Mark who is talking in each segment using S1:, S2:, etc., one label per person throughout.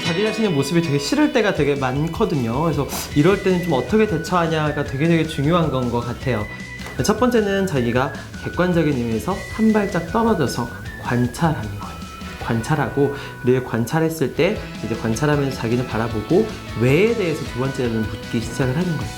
S1: 자기 자신의 모습이 되게 싫을 때가 되게 많거든요. 그래서 이럴 때는 좀 어떻게 대처하냐가 되게 되게 중요한 건 것 같아요. 첫 번째는 자기가 객관적인 의미에서 한 발짝 떨어져서 관찰하는 거예요. 관찰하고 그리고 관찰했을 때 이제 관찰하면서 자기는 바라보고 왜에 대해서 두 번째는 묻기 시작을 하는 거예요.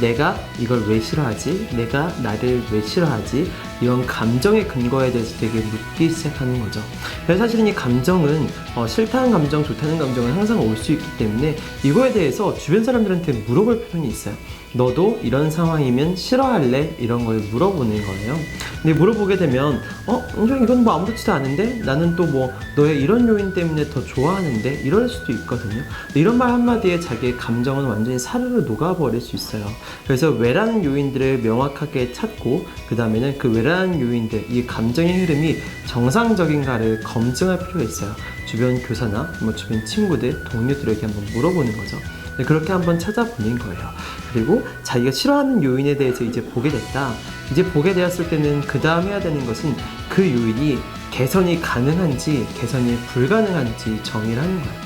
S1: 내가 이걸 왜 싫어하지? 내가 나를 왜 싫어하지? 이런 감정의 근거에 대해서 되게 묻기 시작하는 거죠. 그래서 사실은 이 감정은 어, 싫다는 감정, 좋다는 감정은 항상 올 수 있기 때문에 이거에 대해서 주변 사람들한테 물어볼 필요는 있어요. 너도 이런 상황이면 싫어할래? 이런 걸 물어보는 거예요. 근데 물어보게 되면 어? 이건 뭐 아무렇지도 않은데? 나는 또 뭐 너의 이런 요인 때문에 더 좋아하는데? 이럴 수도 있거든요. 이런 말 한마디에 자기의 감정은 완전히 사르르 녹아버릴 수 있어요. 그래서 왜라는 요인들을 명확하게 찾고 그 다음에는 그 왜라는 요인들, 이 감정의 흐름이 정상적인가를 검증할 필요가 있어요. 주변 교사나 뭐 주변 친구들, 동료들에게 한번 물어보는 거죠. 네, 그렇게 한번 찾아보는 거예요. 그리고 자기가 싫어하는 요인에 대해서 이제 보게 됐다. 이제 보게 되었을 때는 그 다음 해야 되는 것은 그 요인이 개선이 가능한지 개선이 불가능한지 정의를 하는 거예요.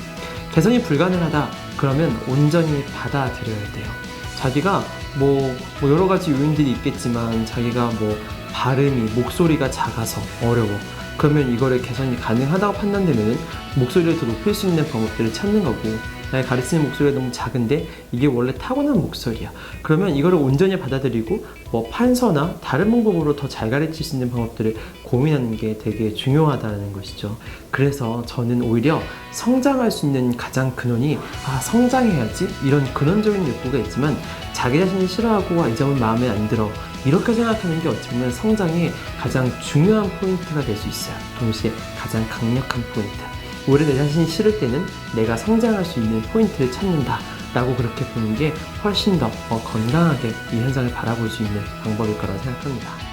S1: 개선이 불가능하다. 그러면 온전히 받아들여야 돼요. 자기가 뭐, 뭐 여러 가지 요인들이 있겠지만 자기가 뭐 발음이 목소리가 작아서 어려워. 그러면 이거를 개선이 가능하다고 판단되면 목소리를 더 높일 수 있는 방법들을 찾는 거고 나의 가르치는 목소리가 너무 작은데 이게 원래 타고난 목소리야. 그러면 이거를 온전히 받아들이고 뭐 판서나 다른 방법으로 더 잘 가르칠 수 있는 방법들을 고민하는 게 되게 중요하다는 것이죠. 그래서 저는 오히려 성장할 수 있는 가장 근원이 아 성장해야지 이런 근원적인 욕구가 있지만 자기 자신이 싫어하고 아, 이 점은 마음에 안 들어 이렇게 생각하는 게 어찌 보면 성장의 가장 중요한 포인트가 될 수 있어요. 동시에 가장 강력한 포인트. 오히려 내 자신이 싫을 때는 내가 성장할 수 있는 포인트를 찾는다. 라고 그렇게 보는 게 훨씬 더 어, 건강하게 이 현상을 바라볼 수 있는 방법일 거라고 생각합니다.